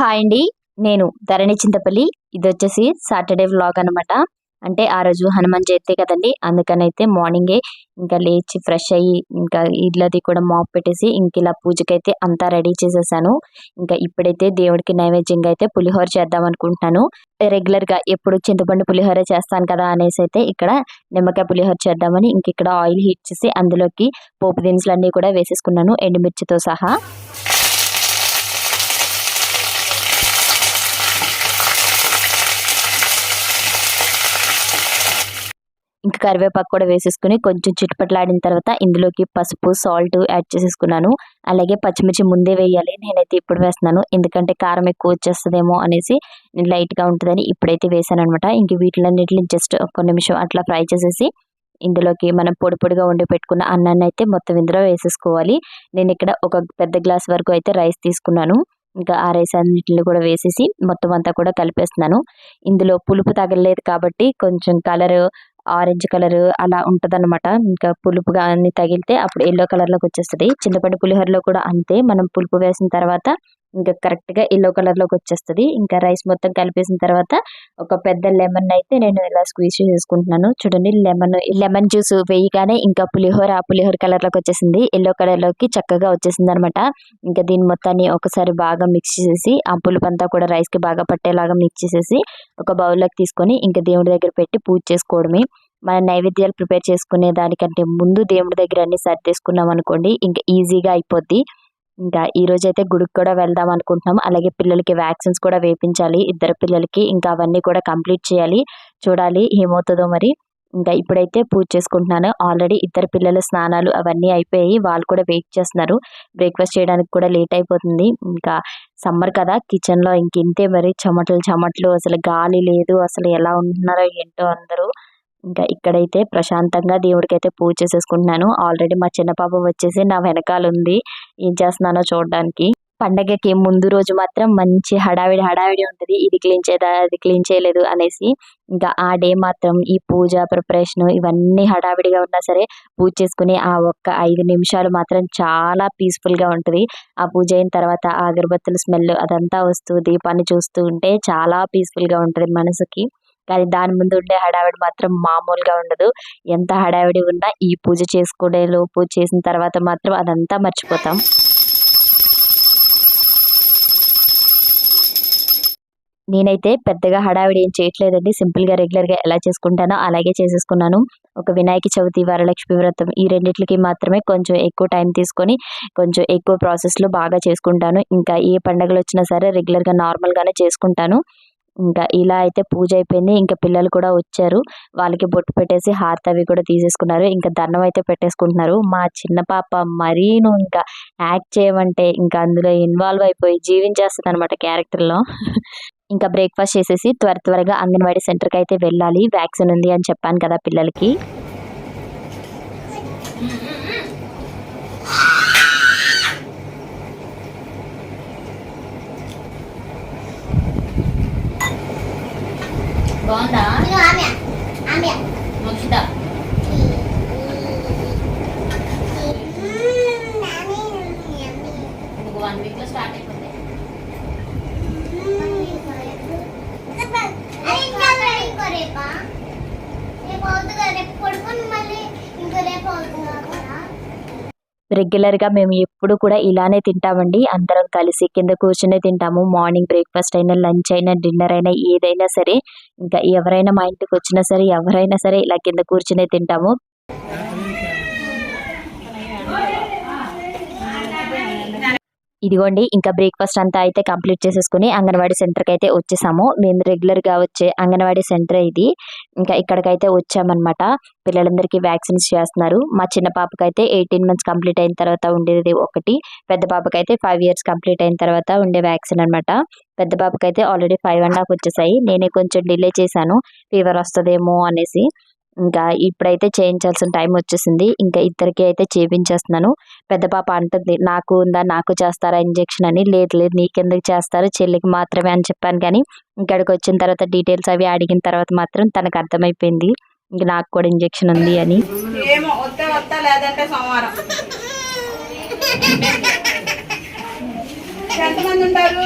Hi అండి. నేను ధరణి చింతపల్లి. ఇది వచ్చేసి సాటర్డే వ్లాగ్ అనమాట అంటే ఆ రోజు హనుమాన్ జయంతి కదండి. అందుకనైతే మార్నింగే ఇంకా లేచి ఫ్రెష్ అయ్యి ఇంకా ఇళ్ళది కూడా మాప్ పెట్టేసి ఇంక ఇలా పూజకైతే అంతా రెడీ చేసేసాను. ఇంకా ఇప్పుడైతే దేవుడికి నైవేద్యంగా అయితే పులిహోర చేద్దాం అనుకుంటున్నాను. రెగ్యులర్గా ఎప్పుడు చింతపండు పులిహోర చేస్తాను కదా అనేసి అయితే ఇక్కడ నిమ్మకాయ పులిహోర చేద్దామని ఇంక ఇక్కడ ఆయిల్ హీట్ చేసి అందులోకి పోపు దినుసులు అన్నీ కూడా వేసేసుకున్నాను. ఎండుమిర్చితో సహా. కరివేపాకు కూడా వేసేసుకుని కొంచెం చిట్పట్లాడిన తర్వాత ఇందులోకి పసుపు సాల్ట్ యాడ్ చేసేసుకున్నాను. అలాగే పచ్చిమిర్చి ముందే వేయాలి. నేనైతే ఇప్పుడు వేస్తున్నాను. ఎందుకంటే కారం ఎక్కువ వచ్చేస్తుందేమో అనేసి నేను లైట్గా ఉంటుందని ఇప్పుడైతే వేసాను అనమాట ఇంక వీటిలన్నింటిని జస్ట్ ఒక నిమిషం అట్లా ఫ్రై చేసేసి ఇందులోకి మనం పొడి పొడిగా వండి పెట్టుకున్న అన్నాన్ని అయితే మొత్తం ఇందులో వేసేసుకోవాలి. నేను ఇక్కడ ఒక పెద్ద గ్లాస్ వరకు అయితే రైస్ తీసుకున్నాను. ఇంకా ఆ రైస్ అన్నిటిని కూడా వేసేసి మొత్తం అంతా కూడా కలిపేస్తున్నాను. ఇందులో పులుపు తగలలేదు కాబట్టి కొంచెం కలర్ ఆరెంజ్ కలర్ అలా ఉంటదన్నమాట. ఇంకా పులుపు కానీ తగిలితే అప్పుడు ఎల్లో కలర్లోకి వచ్చేస్తుంది. చింతపండు పులిహోరలో కూడా అంతే. మనం పులుపు వేసిన తర్వాత ఇంకా కరెక్ట్గా ఎల్లో కలర్లోకి వచ్చేస్తుంది. ఇంకా రైస్ మొత్తం కలిపేసిన తర్వాత ఒక పెద్ద లెమన్ అయితే నేను ఇలా స్క్వీజ్ చేసుకుంటున్నాను. చూడండి లెమన్ లెమన్ జ్యూస్ వేయగానే ఇంకా పులిహోర ఆ పులిహోర కలర్లోకి వచ్చేసింది. ఎల్లో కలర్లోకి చక్కగా వచ్చేసింది అనమాట ఇంకా దీని మొత్తాన్ని ఒకసారి బాగా మిక్స్ చేసేసి ఆ పులుపంతా కూడా రైస్కి బాగా పట్టేలాగా మిక్స్ చేసేసి ఒక బౌల్లోకి తీసుకొని ఇంకా దేవుడి దగ్గర పెట్టి పూజ చేసుకోవడమే. మన నైవేద్యాలు ప్రిపేర్ చేసుకునే దానికంటే ముందు దేవుడి దగ్గర అన్ని సర్దేసుకున్నాం అనుకోండి ఇంకా ఈజీగా అయిపోద్ది. ఇంకా ఈ రోజు అయితే గుడికి కూడా వెళ్దాం అనుకుంటున్నాం. అలాగే పిల్లలకి వ్యాక్సిన్స్ కూడా వేపించాలి. ఇద్దరు పిల్లలకి ఇంకా అవన్నీ కూడా కంప్లీట్ చేయాలి. చూడాలి ఏమవుతుందో మరి. ఇంకా ఇప్పుడైతే పూజ చేసుకుంటున్నాను. ఆల్రెడీ ఇద్దరు పిల్లల స్నానాలు అవన్నీ అయిపోయి వాళ్ళు కూడా వెయిట్ చేస్తున్నారు. బ్రేక్ఫాస్ట్ చేయడానికి కూడా లేట్ అయిపోతుంది. ఇంకా సమ్మర్ కదా. కిచెన్లో ఇంక ఇంతే మరి. చెమటలు చెమటలు అసలు గాలి లేదు. అసలు ఎలా ఉంటున్నారో ఏంటో అందరూ. ఇంకా ఇక్కడైతే ప్రశాంతంగా దేవుడికి అయితే పూజ చేసేసుకుంటున్నాను. ఆల్రెడీ మా చిన్న పాప వచ్చేసి నా వెనకాల ఉంది. ఏం చేస్తున్నానో చూడడానికి. పండగకి ముందు రోజు మాత్రం మంచి హడావిడి హడావిడి ఉంటుంది. ఇది క్లీన్ చేయదా అది క్లీన్ చేయలేదు అనేసి. ఇంకా ఆ డే మాత్రం ఈ పూజ ప్రిపరేషన్ ఇవన్నీ హడావిడిగా ఉన్నా సరే పూజ చేసుకుని ఆ ఒక్క ఐదు నిమిషాలు మాత్రం చాలా పీస్ఫుల్గా ఉంటుంది. ఆ పూజ అయిన తర్వాత ఆ అగరబత్తుల స్మెల్ అదంతా వస్తూ దీపాన్ని చూస్తూ ఉంటే చాలా పీస్ఫుల్గా ఉంటుంది మనసుకి. కానీ దాని ముందు ఉండే హడావిడి మాత్రం మామూలుగా ఉండదు. ఎంత హడావిడి ఉన్నా ఈ పూజ చేసుకునే లోపు చేసిన తర్వాత మాత్రం అదంతా మర్చిపోతాం. నేనైతే పెద్దగా హడావిడి ఏం చేయట్లేదండి. సింపుల్గా రెగ్యులర్గా ఎలా చేసుకుంటానో అలాగే చేసేసుకున్నాను. ఒక వినాయక చవితి వరలక్ష్మి వ్రతం ఈ రెండిట్లకి మాత్రమే కొంచెం ఎక్కువ టైం తీసుకొని కొంచెం ఎక్కువ ప్రాసెస్లో బాగా చేసుకుంటాను. ఇంకా ఏ పండుగలు వచ్చినా సరే రెగ్యులర్గా నార్మల్గానే చేసుకుంటాను. ఇంకా ఇలా అయితే పూజ అయిపోయింది. ఇంకా పిల్లలు కూడా వచ్చారు. వాళ్ళకి బొట్టు పెట్టేసి హార్త అవి కూడా తీసేసుకున్నారు. ఇంకా దండం అయితే పెట్టేసుకుంటున్నారు. మా చిన్న పాప మరీను ఇంకా యాక్ట్ చేయమంటే ఇంకా అందులో ఇన్వాల్వ్ అయిపోయి జీవించేస్తుంది అనమాట క్యారెక్టర్లో. ఇంకా బ్రేక్ఫాస్ట్ చేసేసి త్వర త్వరగా అంగన్వాడీ సెంటర్కి అయితే వెళ్ళాలి. వ్యాక్సిన్ ఉంది అని చెప్పాను కదా పిల్లలకి. బాగుందా ఇదిగో ఆమె ఆమె ముక్షిత రెగ్యులర్గా మేము ఎప్పుడు కూడా ఇలానే తింటామండి. అందరం కలిసి కింద కూర్చునే తింటాము. మార్నింగ్ బ్రేక్ఫాస్ట్ అయినా లంచ్ అయినా డిన్నర్ అయినా ఏదైనా సరే. ఇంకా ఎవరైనా మా ఇంటికి వచ్చినా సరే ఎవరైనా సరే ఇలా కింద కూర్చునే తింటాము. ఇదిగోండి ఇంకా బ్రేక్ఫాస్ట్ అంతా అయితే కంప్లీట్ చేసేసుకుని అంగన్వాడీ సెంటర్కి అయితే వచ్చేసాము. మేము రెగ్యులర్గా వచ్చే అంగన్వాడీ సెంటర్ ఇది. ఇంకా ఇక్కడికైతే వచ్చామన్నమాట. పిల్లలందరికీ వ్యాక్సిన్స్ చేస్తున్నారు. మా చిన్న పాపకైతే ఎయిటీన్ మంత్స్ కంప్లీట్ అయిన తర్వాత ఉండేది ఒకటి. పెద్ద పాపకైతే ఫైవ్ ఇయర్స్ కంప్లీట్ అయిన తర్వాత ఉండే వ్యాక్సిన్ అనమాట పెద్ద పాపకైతే ఆల్రెడీ ఫైవ్ అండ్ హాఫ్ వచ్చేసాయి. నేనే కొంచెం డిలే చేశాను. ఫీవర్ వస్తుందేమో అనేసి. ఇంకా ఇప్పుడైతే చేయించాల్సిన టైం వచ్చేసింది. ఇంకా ఇద్దరికి అయితే చేయించేస్తున్నాను పెద్ద పాప అంటుంది నాకు ఉందా? నాకు చేస్తారా ఇంజెక్షన్? అని. లేదు లేదు. నీకెందుకు చేస్తారు? చెల్లికి మాత్రమే అని చెప్పాను కానీ ఇక్కడికి వచ్చిన తర్వాత డీటెయిల్స్ అవి అడిగిన తర్వాత మాత్రం తనకు అర్థమైపోయింది. ఇంక నాకు కూడా ఇంజెక్షన్ ఉంది అని. ఏమో లేదంటే సోమవారం. ఎంతమంది ఉంటారు?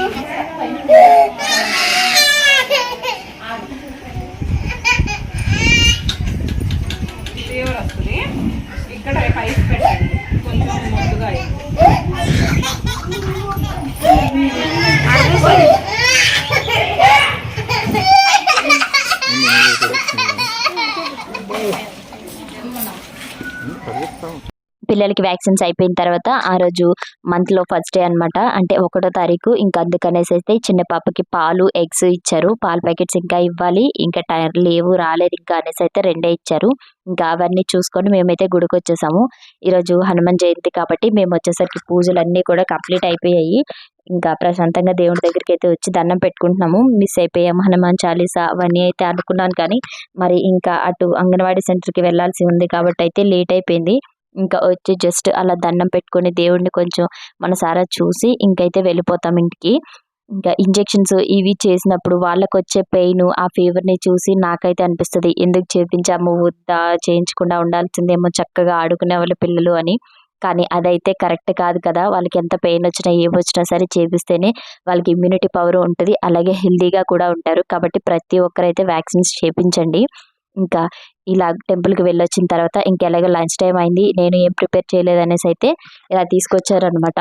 పిల్లలకి వ్యాక్సిన్స్ అయిపోయిన తర్వాత ఆ రోజు మంత్లో ఫస్ట్ డే అన్నమాట. అంటే ఒకటో తారీఖు ఇంకా అందుకనేసి అయితే చిన్న పాపకి పాలు ఎగ్స్ ఇచ్చారు. పాల ప్యాకెట్స్ ఇంకా ఇవ్వాలి. ఇంకా టైర్ లేవు రాలేదు ఇంకా అనేసి అయితే రెండే ఇచ్చారు. ఇంకా అవన్నీ చూసుకొని మేమైతే గుడికి వచ్చేసాము. ఈరోజు హనుమాన్ జయంతి కాబట్టి మేము వచ్చేసరికి పూజలు అన్నీ కూడా కంప్లీట్ అయిపోయాయి. ఇంకా ప్రశాంతంగా దేవుడి దగ్గరికి అయితే వచ్చి దండం పెట్టుకుంటున్నాము. మిస్ అయిపోయాము హనుమాన్ చాలీసా అవన్నీ అయితే అనుకున్నాను కానీ మరి ఇంకా అటు అంగన్వాడీ సెంటర్కి వెళ్ళాల్సి ఉంది కాబట్టి అయితే లేట్ అయిపోయింది. ఇంకా వచ్చి జస్ట్ అలా దండం పెట్టుకొని దేవుడిని కొంచెం మనసారా చూసి ఇంకైతే వెళ్ళిపోతాం ఇంటికి. ఇంకా ఇంజెక్షన్స్ ఇవి చేసినప్పుడు వాళ్ళకు వచ్చే పెయిన్ ఆ ఫీవర్ని చూసి నాకైతే అనిపిస్తుంది ఎందుకు చేయించాము వద్దా? చేయించకుండా ఉండాల్సిందేమో చక్కగా ఆడుకునే వాళ్ళ పిల్లలు అని. కానీ అదైతే కరెక్ట్ కాదు కదా వాళ్ళకి ఎంత పెయిన్ వచ్చినా ఏం వచ్చినా సరే చేపిస్తేనే వాళ్ళకి ఇమ్యూనిటీ పవర్ ఉంటుంది అలాగే హెల్దీగా కూడా ఉంటారు. కాబట్టి ప్రతి ఒక్కరైతే వ్యాక్సిన్స్ చేపించండి. ఇంకా ఇలా టెంపుల్కి వెళ్ళొచ్చిన తర్వాత ఇంకెలాగో లంచ్ టైం అయింది. నేను ఏం ప్రిపేర్ చేయలేదు అనేసి అయితే ఇలా తీసుకొచ్చారనమాట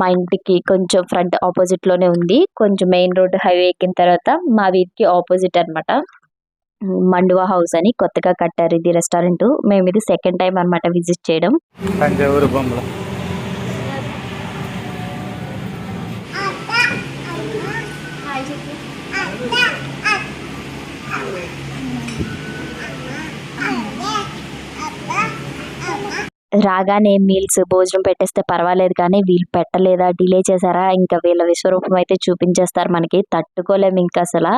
మా ఇంటికి కొంచెం ఫ్రంట్ ఆపోజిట్లోనే ఉంది. కొంచెం మెయిన్ రోడ్ హైవే ఎక్కిన తర్వాత మా వీధికి ఆపోజిట్ అన్నమాట. మండువా హౌస్ అని కొత్తగా కట్టారు ఇది రెస్టారెంట్. మేము ఇది సెకండ్ టైం అన్నమాట విజిట్ చేయడం. రాగానే మీల్స్ భోజనం పెట్టేస్తే పర్వాలేదు కానీ వీళ్ళు పెట్టలేదా? డిలే చేశారా? ఇంకా వీళ్ళ విశ్వరూపం అయితే చూపించేస్తారు మనకి. తట్టుకోలేము ఇంకా అసలు.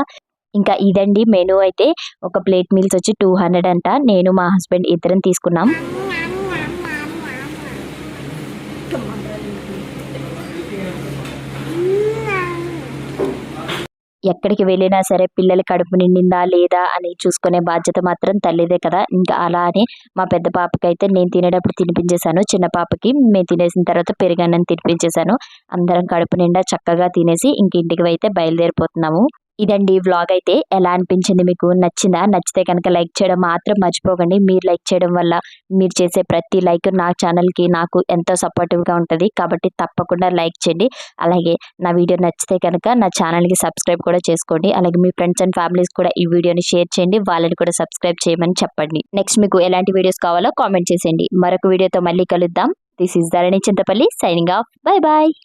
ఇంకా ఇదండి మెనూ అయితే. ఒక ప్లేట్ మీల్స్ వచ్చి టూ హండ్రెడ్ అంట. నేను మా హస్బెండ్ ఇద్దరం తీసుకున్నాం. ఎక్కడికి వెళ్ళినా సరే పిల్లల కడుపు నిండిందా లేదా అని చూసుకునే బాధ్యత మాత్రం తల్లిదే కదా. ఇంకా అలా అని మా పెద్ద పాపకి అయితే నేను తినేటప్పుడు తినిపించేశాను. చిన్న పాపకి మేము తినేసిన తర్వాత పెరుగన్నం తినిపించేశాను. అందరం కడుపు నిండా చక్కగా తినేసి ఇంక ఇంటికి అయితే బయలుదేరిపోతున్నాము. ఇదండి వ్లాగ్ అయితే. ఎలా అనిపించింది మీకు? నచ్చిందా? నచ్చితే కనుక లైక్ చేయడం మాత్రం మర్చిపోకండి. మీరు లైక్ చేయడం వల్ల మీరు చేసే ప్రతి లైక్ నా ఛానల్కి నాకు ఎంతో సపోర్టివ్గా ఉంటుంది. కాబట్టి తప్పకుండా లైక్ చేయండి. అలాగే నా వీడియో నచ్చితే కనుక నా ఛానల్కి సబ్స్క్రైబ్ కూడా చేసుకోండి. అలాగే మీ ఫ్రెండ్స్ అండ్ ఫ్యామిలీస్ కూడా ఈ వీడియోని షేర్ చేయండి. వాళ్ళని కూడా సబ్స్క్రైబ్ చేయమని చెప్పండి. నెక్స్ట్ మీకు ఎలాంటి వీడియోస్ కావాలో కామెంట్ చేసేయండి. మరొక వీడియోతో మళ్ళీ కలుద్దాం. This is Dharani Chintapalli signing off bye bye